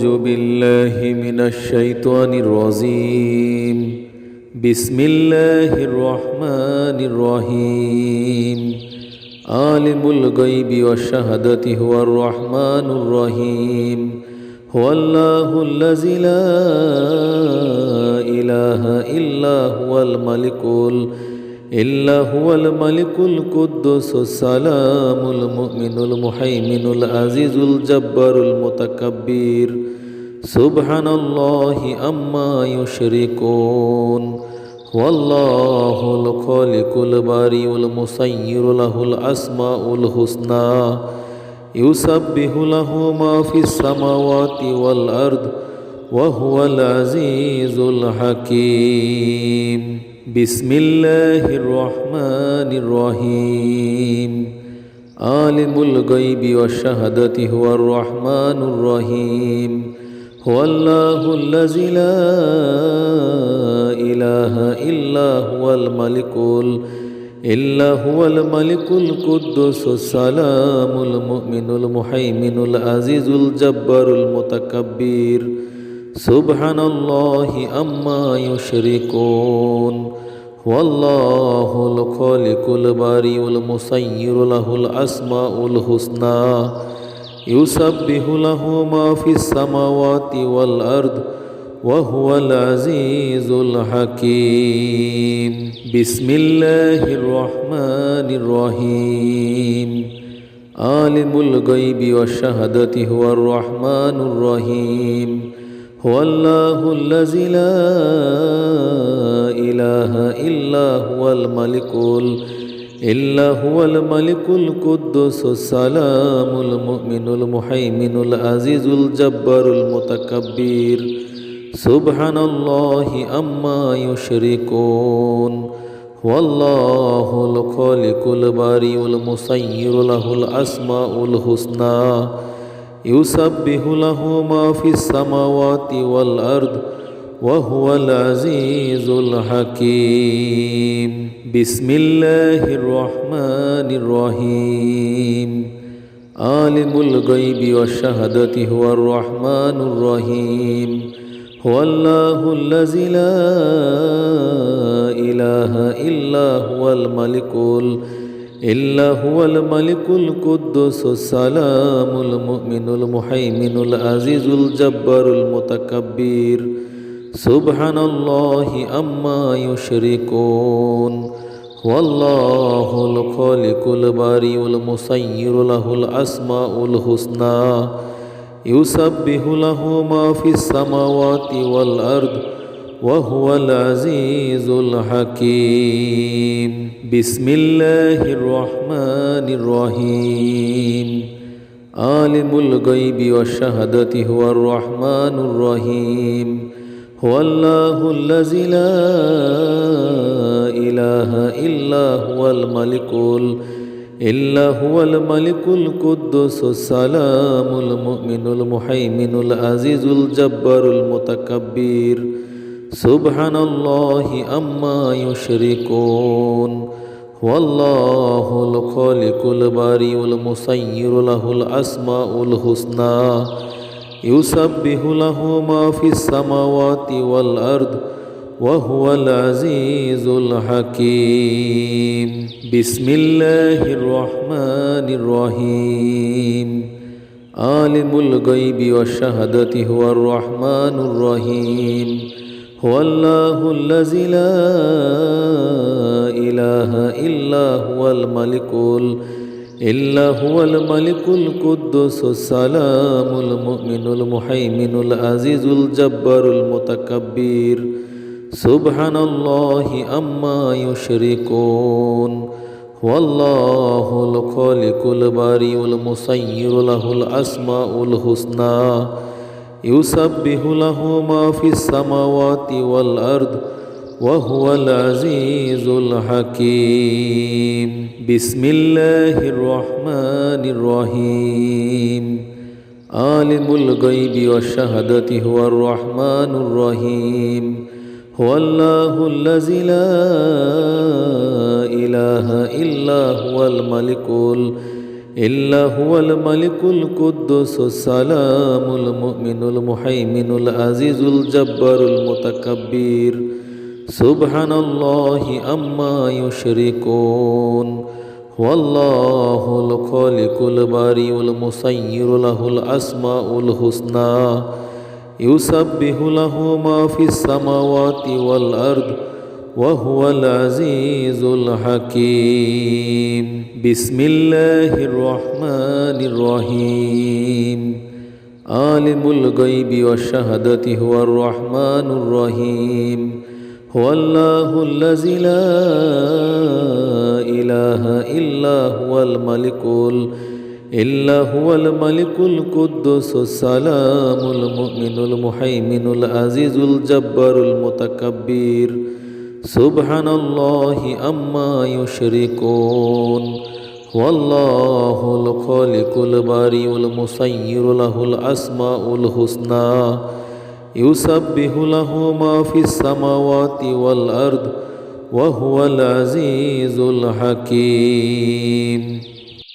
أعوذ بالله من الشيطان الرجيم. بسم الله الرحمن الرحيم. عالم الغيب والشهادة هو الرحمن الرحيم. هو الله الذي لا إله إلا هو الملك إلا هو الملك القدس السلام المؤمن المحيمن العزيز الجبار المتكبر سبحان الله أما يشركون والله الخالق الباري المصير له الأسماء الحسنى يسبح له ما في السماوات والأرض وهو العزيز الحكيم بسم الله الرحمن الرحيم عالم الغيب والشهادة هو الرحمن الرحيم هو الله الذي لا إله إلا هو الملك إلا هو الملك القدس السلام المؤمن المحيمن العزيز الجبار المتكبر سبحان الله أما يشركون والله الخالق الباري المصير له الأسماء الحسنى يسبح له ما في السماوات والأرض وهو العزيز الحكيم بسم الله الرحمن الرحيم عالم الغيب والشهادة هو الرحمن الرحيم هو الله الذي لا إله إلا هو الملك إلا هو الملك القدس السلام المؤمن المحيمن العزيز الجبار المتكبر. سبحان الله أما يشركون والله الخالق الباري المصير له الأسماء الحسنى. يسبح له ما في السماوات والأرض وهو العزيز الحكيم. بسم الله الرحمن الرحيم. عالم الغيب والشهادة هو الرحمن الرحيم. هو الله الذي لا إله إلا هو الملك إلا هو الملك القدس السلام المؤمن المحيمن العزيز الجبار المتكبر سبحان الله أما يشركون والله الخالق الباري المصير له الأسماء الحسنى يسبح له ما في السماوات والأرض وهو العزيز الحكيم بسم الله الرحمن الرحيم عالم الغيب والشهادة هو الرحمن الرحيم هو الله الذي لا إله إلا هو الملك إلا هو الملك القدس السلام المؤمن المحيمن العزيز الجبار المتكبر سبحان الله أما يشركون. والله الخالق الباري المصير له الأسماء الحسنى. يسبح له ما في السماوات والأرض وهو العزيز الحكيم. بسم الله الرحمن الرحيم. عالم الغيب والشهادة هو الرحمن الرحيم. هو الله الذي لا إله إلا هو الملك إلا هو الملك القدس السلام المؤمن المحيمن العزيز الجبار المتكبر. سبحان الله أما يشركون والله الخالق الباري المصير له الأسماء الحسنى. يسبح له ما في السماوات والأرض وهو العزيز الحكيم. بسم الله الرحمن الرحيم. عالم الغيب والشهادة هو الرحمن الرحيم. هو الله الذي لا إله إلا هو الملك إلا هو الملك القدس السلام المؤمن المحيمن العزيز الجبار المتكبر سبحان الله أما يشركون والله الخالق الباري المصير له الأسماء الحسنى يسبح له ما في السماوات والأرض وهو العزيز الحكيم. بسم الله الرحمن الرحيم. عالم الغيب والشهادة هو الرحمن الرحيم. هو الله الذي لا إله إلا هو الملك إلا هو الملك القدس السلام المؤمن المحيمن العزيز الجبار المتكبر. سبحان الله أما يشركون والله الخالق الباري المصير له الأسماء الحسنى يسبح له ما في السماوات والأرض وهو العزيز الحكيم